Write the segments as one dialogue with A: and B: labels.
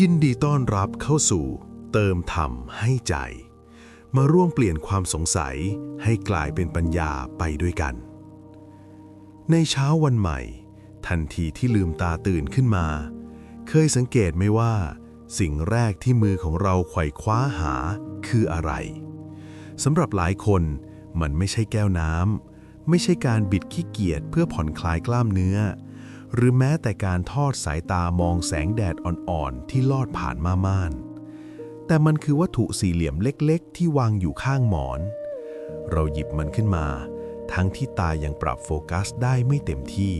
A: ยินดีต้อนรับเข้าสู่ เติมธรรมให้ใจ มาร่วมเปลี่ยนความสงสัยให้กลายเป็นปัญญาไปด้วยกัน ในเช้าวันใหม่ ทันทีที่ลืมตาตื่นขึ้นมา เคยสังเกตไหมว่า สิ่งแรกที่มือของเราไขว่คว้าหาคืออะไรสำหรับหลายคนมันไม่ใช่แก้วน้ำไม่ใช่การบิดขี้เกียจเพื่อผ่อนคลายกล้ามเนื้อ หรือแม้แต่การทอดสายตามองแสงแดดอ่อนๆ ที่ลอดผ่านมาม่าน แต่มันคือวัตถุสี่เหลี่ยมเล็กๆ ที่วางอยู่ข้างหมอน เราหยิบมันขึ้นมา ทั้งที่ตายังปรับโฟกัสได้ไม่เต็มที่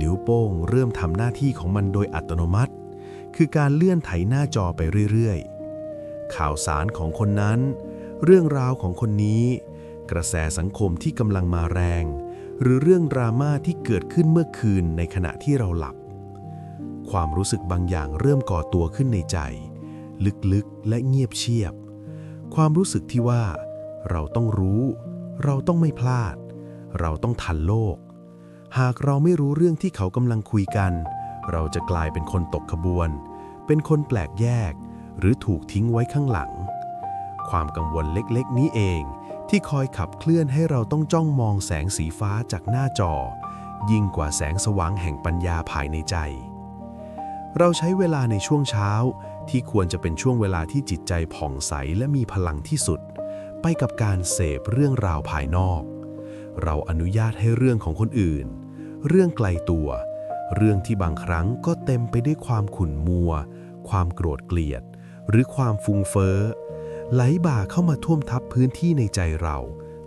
A: นิ้วโป้งเริ่มทำหน้าที่ของมันโดยอัตโนมัติ คือการเลื่อนไถหน้าจอไปเรื่อยๆ ข่าวสารของคนนั้น เรื่องราวของคนนี้ กระแสสังคมที่กำลังมาแรง หรือเรื่องดราม่าที่เกิดขึ้นเมื่อคืนในขณะที่เราหลับ ความรู้สึกบางอย่างเริ่มก่อตัวขึ้นในใจ ลึกๆและเงียบเชียบ ความรู้สึกที่ว่า เราต้องรู้ เราต้องไม่พลาด เราต้องทันโลก หากเราไม่รู้เรื่องที่เขากำลังคุยกัน เราจะกลายเป็นคนตกขบวน เป็นคนแปลกแยก หรือถูกทิ้งไว้ข้างหลัง ความกังวลเล็กๆ นี้เอง ที่คอยขับเคลื่อนให้เราต้องจ้องมองแสงสีฟ้าจากหน้าจอ ยิ่งกว่าแสงสว่างแห่งปัญญาภายในใจ เราใช้เวลาในช่วงเช้า ที่ควรจะเป็นช่วงเวลาที่จิตใจผ่องใสและมีพลังที่สุด ไปกับการเสพเรื่องราวภายนอก เราอนุญาตให้เรื่องของคนอื่น เรื่องไกลตัว เรื่องที่บางครั้งก็เต็มไปด้วยความขุ่นมัว ความโกรธเกลียด หรือความฟุ้งเฟ้อ ไหลบ่าเข้ามาท่วมทับพื้นที่ในใจเรา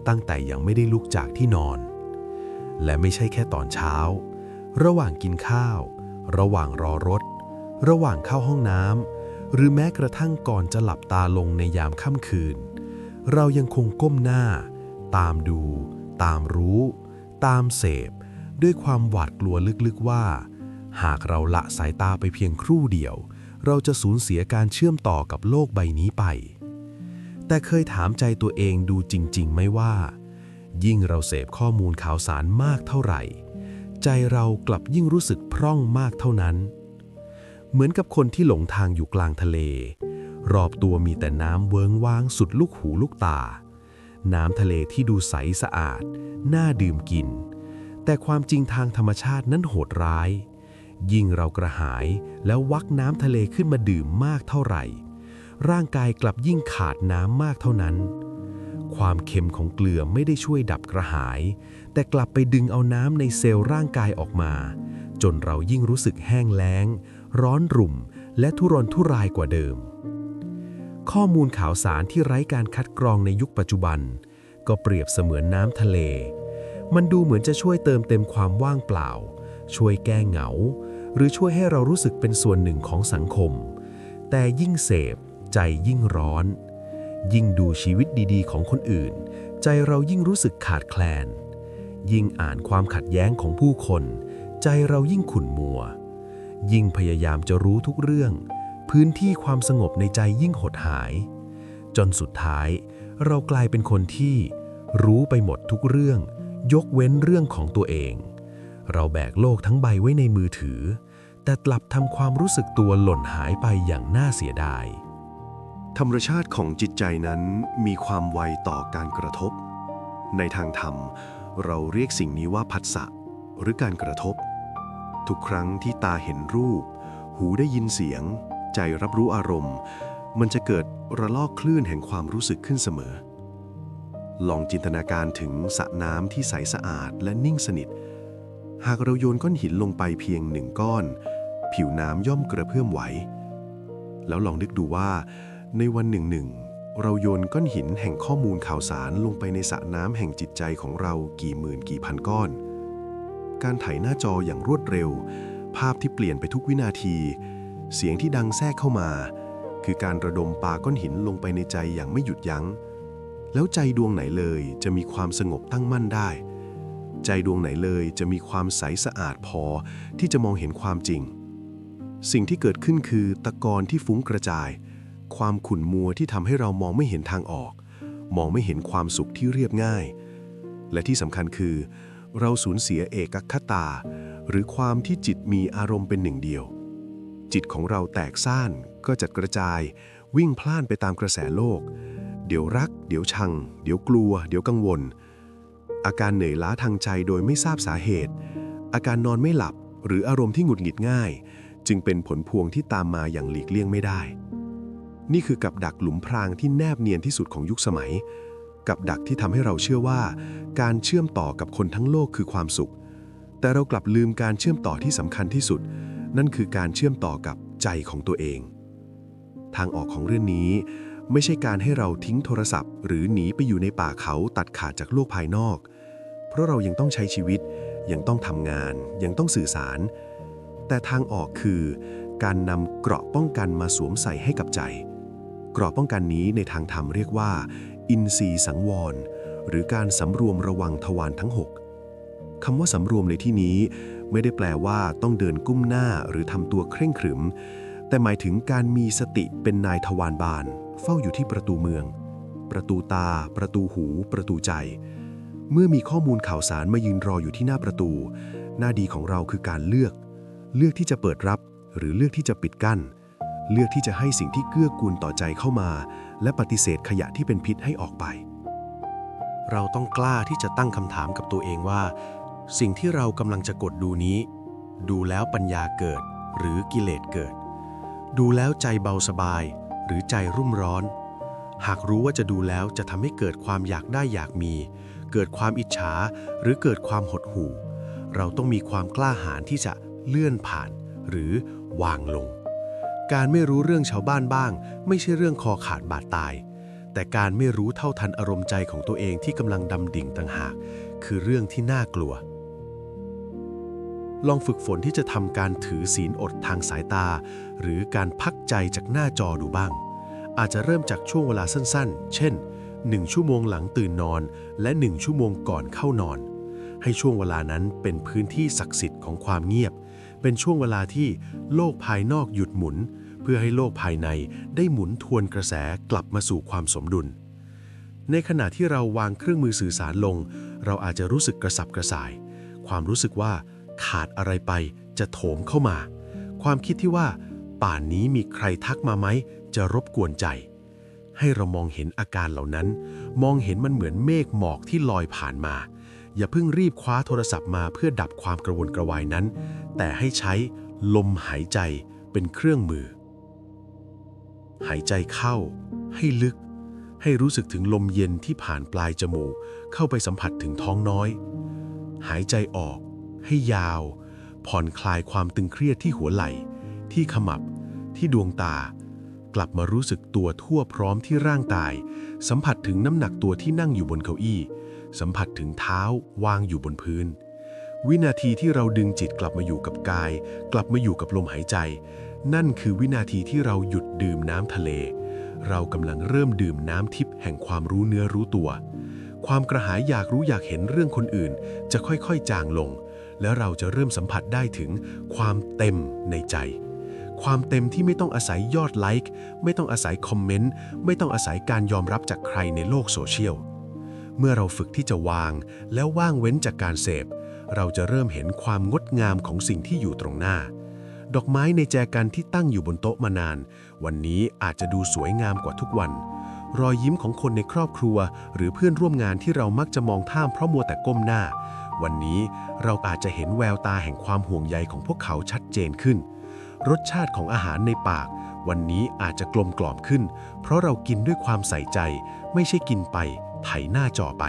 A: ตั้งแต่ยังไม่ได้ลุกจากที่นอน และไม่ใช่แค่ตอนเช้า ระหว่างกินข้าว ระหว่างรอรถ ระหว่างเข้าห้องน้ำหรือแม้กระทั่งก่อนจะหลับตาลงในยามค่ำคืน เรายังคงก้มหน้า ตามดู ตามรู้ ตามเสพ ด้วยความหวาดกลัวลึกๆว่า หากเราละสายตาไปเพียงครู่เดียว เราจะสูญเสียการเชื่อมต่อกับโลกใบนี้ไป แต่เคยถามใจตัวเองดูจริง ๆ ไหมว่า ยิ่งเราเสพข้อมูลข่าวสารมากเท่าไหร่ ใจเรากลับยิ่งรู้สึกพร่องมากเท่านั้น เหมือนกับคนที่หลงทางอยู่กลางทะเล รอบตัวมีแต่น้ำเวิงว้างสุดลูกหูลูกตา น้ำทะเลที่ดูใสสะอาด น่าดื่มกิน แต่ความจริงทางธรรมชาตินั้นโหดร้าย ยิ่งเรากระหายแล้ววักน้ำทะเลขึ้นมาดื่มมากเท่าไหร่ ร่างกายกลับยิ่งขาดน้ำมากเท่านั้น ความเค็มของเกลือไม่ได้ช่วยดับกระหาย แต่กลับไปดึงเอาน้ำในเซลล์ร่างกายออกมา จนเรายิ่งรู้สึกแห้งแล้ง ร้อนรุ่ม และทุรนทุรายกว่าเดิม ข้อมูลข่าวสารที่ไร้การคัดกรองในยุคปัจจุบัน ก็เปรียบเสมือนน้ำทะเล มันดูเหมือนจะช่วยเติมเต็มความว่างเปล่า ช่วยแก้เหงา หรือช่วยให้เรารู้สึกเป็นส่วนหนึ่งของสังคม แต่ยิ่งเสพ ใจยิ่งร้อน ยิ่งดูชีวิตดีๆ ของคนอื่น ใจเรายิ่งรู้สึกขาดแคลน ยิ่งอ่านความขัดแย้งของผู้คน ใจเรายิ่งขุ่นมัว ยิ่งพยายามจะรู้ทุกเรื่อง พื้นที่ความสงบในใจยิ่งหดหาย จนสุดท้าย เรากลายเป็นคนที่รู้ไปหมดทุกเรื่อง ยกเว้นเรื่องของตัวเอง เราแบกโลกทั้งใบไว้ในมือถือแต่กลับทำความรู้สึกตัวหล่นหายไปอย่างน่าเสียดาย
B: ธรรมชาติของจิตใจนั้นมีความไวต่อการกระทบ ในทางธรรม เราเรียกสิ่งนี้ว่าผัสสะหรือการกระทบ ทุกครั้งที่ตาเห็นรูป หูได้ยินเสียง ใจรับรู้อารมณ์ มันจะเกิดระลอกคลื่นแห่งความรู้สึกขึ้นเสมอ ลองจินตนาการถึงสระน้ำที่ใสสะอาดและนิ่งสนิท หากเราโยนก้อนหินลงไปเพียงหนึ่งก้อน ผิวน้ำย่อมกระเพื่อมไหว แล้วลองนึกดูว่า ในวันหนึ่งหนึ่งเราโยนก้อนหินแห่งข้อมูลข่าวสารลงไปในสระน้ำแห่งจิตใจของเรากี่หมื่นกี่พันก้อน การไถหน้าจออย่างรวดเร็ว ภาพที่เปลี่ยนไปทุกวินาที เสียงที่ดังแทรกเข้ามา คือการระดมปาก้อนหินลงไปในใจอย่างไม่หยุดยัง้ง แล้วใจดวงไหนเลยจะมีความสงบตั้งมั่นได้ ใจดวงไหนเลยจะมีความใสสะอาดพอที่จะมองเห็นความจริง สิ่งที่เกิดขึ้นคือตะกอนที่ฟุ้งกระจาย ความขุ่นมัวที่ทำให้เรามองไม่เห็นทางออก มองไม่เห็นความสุขที่เรียบง่าย และที่สำคัญคือ เราสูญเสียเอกคตา หรือความที่จิตมีอารมณ์เป็นหนึ่งเดียว จิตของเราแตกซ่านก็จัดกระจาย วิ่งพล่านไปตามกระแสโลก เดี๋ยวรัก เดี๋ยวชัง เดี๋ยวกลัว เดี๋ยวกังวล อาการเหนื่อยล้าทางใจโดยไม่ทราบสาเหตุ อาการนอนไม่หลับหรืออารมณ์ที่หงุดหงิดง่าย จึงเป็นผลพวงที่ตามมาอย่างหลีกเลี่ยงไม่ได้ นี่คือกับดักหลุมพรางที่แนบเนียนที่สุดของยุคสมัย กับดักที่ทำให้เราเชื่อว่า การเชื่อมต่อกับคนทั้งโลกคือความสุข แต่เรากลับลืมการเชื่อมต่อที่สำคัญที่สุด นั่นคือการเชื่อมต่อกับใจของตัวเอง ทางออกของเรื่องนี้ไม่ใช่การให้เราทิ้งโทรศัพท์ หรือหนีไปอยู่ในป่าเขาตัดขาดจากโลกภายนอก เพราะเรายังต้องใช้ชีวิต ยังต้องทำงาน ยังต้องสื่อสาร แต่ทางออกคือ การนำเกราะป้องกันมาสวมใส่ให้กับใจ กราะป้องกันนี้ในทางธรรมเรียกว่า อินทรีย์สังวร หรือการสำรวมระวังทวารทั้ง 6 คำว่าสำรวมในที่นี้ ไม่ได้แปลว่าต้องเดินกุ้มหน้าหรือทำตัวเคร่งขรึม แต่หมายถึงการมีสติเป็นนายทวารบาน เฝ้าอยู่ที่ประตูเมือง ประตูตา ประตูหู ประตูใจ เมื่อมีข้อมูลข่าวสารมายืนรออยู่ที่หน้าประตู หน้าดีของเราคือการเลือก เลือกที่จะเปิดรับ หรือเลือกที่จะปิดกั้น เลือกที่จะให้สิ่งที่เกื้อกูลต่อใจเข้ามา และปฏิเสธขยะที่เป็นพิษให้ออกไป
A: เราต้องกล้าที่จะตั้งคำถามกับตัวเองว่า สิ่งที่เรากำลังจะกดดูนี้ ดูแล้วปัญญาเกิด หรือกิเลสเกิด ดูแล้วใจเบาสบาย หรือใจรุ่มร้อน หากรู้ว่าจะดูแล้วจะทำให้เกิดความอยากได้อยากมี เกิดความอิจฉาหรือเกิดความหดหู่ เราต้องมีความกล้าหาญที่จะเลื่อนผ่าน หรือวางลง การไม่รู้เรื่องชาวบ้านบ้าง ไม่ใช่เรื่องคอขาดบาดตาย แต่การไม่รู้เท่าทันอารมณ์ใจของตัวเองที่กำลังดำดิ่งต่างหาก คือเรื่องที่น่ากลัว ลองฝึกฝนที่จะทำการถือศีลอดทางสายตา หรือการพักใจจากหน้าจอดูบ้าง อาจจะเริ่มจากช่วงเวลาสั้นๆ เช่น 1 ชั่วโมงหลังตื่นนอน และ 1 ชั่วโมงก่อนเข้านอน ให้ช่วงเวลานั้นเป็นพื้นที่ศักดิ์สิทธิ์ของความเงียบ เป็นช่วงเวลาที่โลกภายนอกหยุดหมุน เพื่อให้โลกภายในได้หมุนทวนกระแสกลับมาสู่ความสมดุล ในขณะที่เราวางเครื่องมือสื่อสารลง เราอาจจะรู้สึกกระสับกระส่าย ความรู้สึกว่าขาดอะไรไปจะโถมเข้ามา ความคิดที่ว่า ป่านนี้มีใครทักมาไหม จะรบกวนใจ ให้เรามองเห็นอาการเหล่านั้น มองเห็นมันเหมือนเมฆหมอกที่ลอยผ่านมา อย่าเพิ่งรีบคว้าโทรศัพท์มาเพื่อดับความกระวนกระวายนั้น แต่ให้ใช้ลมหายใจเป็นเครื่องมือ หายใจเข้า ให้ลึก ให้รู้สึกถึงลมเย็นที่ผ่านปลายจมูก เข้าไปสัมผัสถึงท้องน้อย หายใจออก ให้ยาว ผ่อนคลายความตึงเครียดที่หัวไหล่ ที่ขมับ ที่ดวงตา กลับมารู้สึกตัวทั่วพร้อมที่ร่างกาย สัมผัสถึงน้ำหนักตัวที่นั่งอยู่บนเก้าอี้ สัมผัสถึงเท้าวางอยู่บนพื้น วินาทีที่เราดึงจิตกลับมาอยู่กับกาย กลับมาอยู่กับลมหายใจ นั่นคือวินาทีที่เราหยุดดื่มน้ำทะเล เรากำลังเริ่มดื่มน้ำทิพย์แห่งความรู้เนื้อรู้ตัว ความกระหายอยากรู้อยากเห็นเรื่องคนอื่น จะค่อยๆจางลง แล้วเราจะเริ่มสัมผัสได้ถึงความเต็มในใจความเต็มที่ไม่ต้องอาศัยยอดไลค์ ไม่ต้องอาศัยคอมเมนต์ ไม่ต้องอาศัยการยอมรับจากใครในโลกโซเชียล เมื่อเราฝึกที่จะวางแล้วว่างเว้นจากการเสพ เราจะเริ่มเห็นความงดงามของสิ่งที่อยู่ตรงหน้า ดอกไม้ในแจกันที่ตั้งอยู่บนโต๊ะมานาน วันนี้อาจจะดูสวยงามกว่าทุกวัน รอยยิ้มของคนในครอบครัว หรือเพื่อนร่วมงานที่เรามักจะมองข้ามเพราะมัวแต่ก้มหน้า วันนี้เราอาจจะเห็นแววตาแห่งความห่วงใยของพวกเขาชัดเจนขึ้น รสชาติของอาหารในปาก วันนี้อาจจะกลมกล่อมขึ้น เพราะเรากินด้วยความใส่ใจ ไม่ใช่กินไป ไถหน้าจอไป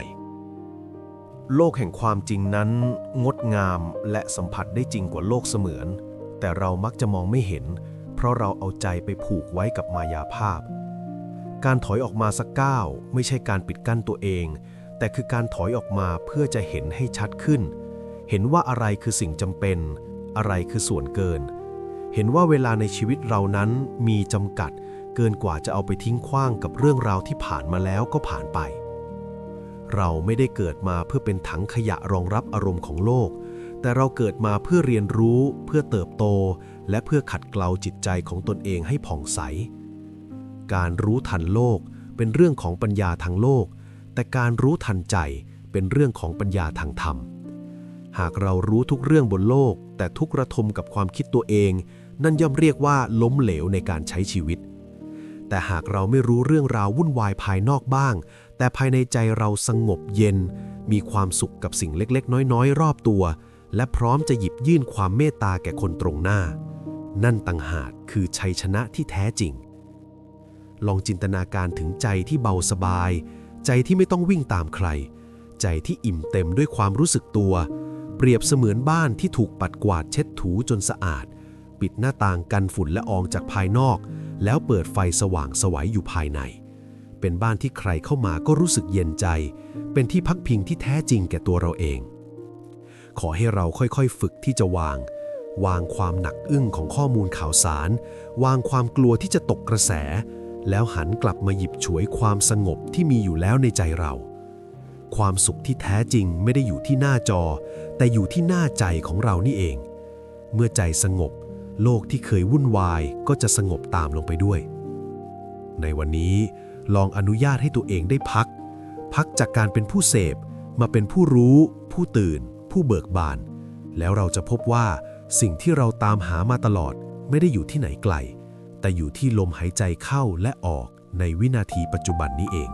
C: โลกแห่งความจริงนั้น งดงามและสัมผัสได้จริงกว่าโลกเสมือน แต่เรามักจะมองไม่เห็น เพราะเราเอาใจไปผูกไว้กับมายาภาพ การถอยออกมาสักก้าวไม่ใช่การปิดกั้นตัวเอง แต่คือการถอยออกมาเพื่อจะเห็นให้ชัดขึ้น เห็นว่าอะไรคือสิ่งจำเป็น อะไรคือส่วนเกิน เห็นว่าเวลาในชีวิตเรานั้นมีจำกัดเกินกว่าจะเอาไปทิ้งขว้างกับเรื่องราวที่ผ่านมาแล้วก็ผ่านไป เราไม่ได้เกิดมาเพื่อเป็นถังขยะรองรับอารมณ์ของโลก แต่เราเกิดมาเพื่อเรียนรู้เพื่อเติบโต และเพื่อขัดเกลาจิตใจของตนเองให้ผ่องใส การรู้ทันโลกเป็นเรื่องของปัญญาทางโลก แต่การรู้ทันใจเป็นเรื่องของปัญญาทางธรรม หากเรารู้ทุกเรื่องบนโลก แต่ทุกระทมกับความคิดตัวเอง นั่นย่อมเรียกว่าล้มเหลวในการใช้ชีวิต แต่หากเราไม่รู้เรื่องราววุ่นวายภายนอกบ้าง แต่ภายในใจเราสงบเย็น มีความสุขกับสิ่งเล็กๆ น้อยๆ รอบตัว และพร้อมจะหยิบยื่นความเมตตาแก่คนตรงหน้า นั่นต่างหากคือชัยชนะที่แท้จริง ลองจินตนาการถึงใจที่เบาสบาย ใจที่ไม่ต้องวิ่งตามใคร ใจที่อิ่มเต็มด้วยความรู้สึกตัว เปรียบเสมือนบ้านที่ถูกปัดกวาดเช็ดถูจนสะอาด ปิดหน้าต่างกันฝุ่นละอองจากภายนอก แล้วเปิดไฟสว่างสวัยอยู่ภายใน เป็นบ้านที่ใครเข้ามาก็รู้สึกเย็นใจ เป็นที่พักพิงที่แท้จริงแก่ตัวเราเอง ขอให้เราค่อยๆ ฝึกที่จะวาง วางความหนักอึ้งของข้อมูลข่าวสาร วางความกลัวที่จะตกกระแส แล้วหันกลับมาหยิบฉวยความสงบที่มีอยู่แล้วในใจเรา ความสุขที่แท้จริงไม่ได้อยู่ที่หน้าจอ แต่อยู่ที่หน้าใจของเรานี่เอง เมื่อใจสงบ โลกที่เคยวุ่นวายก็จะสงบตามลงไปด้วย ในวันนี้ลองอนุญาตให้ตัวเองได้พัก พักจากการเป็นผู้เสพ มาเป็นผู้รู้ ผู้ตื่น ผู้เบิกบาน แล้วเราจะพบว่าสิ่งที่เราตามหามาตลอดไม่ได้อยู่ที่ไหนไกล แต่อยู่ที่ลมหายใจเข้าและออกในวินาทีปัจจุบันนี้เอง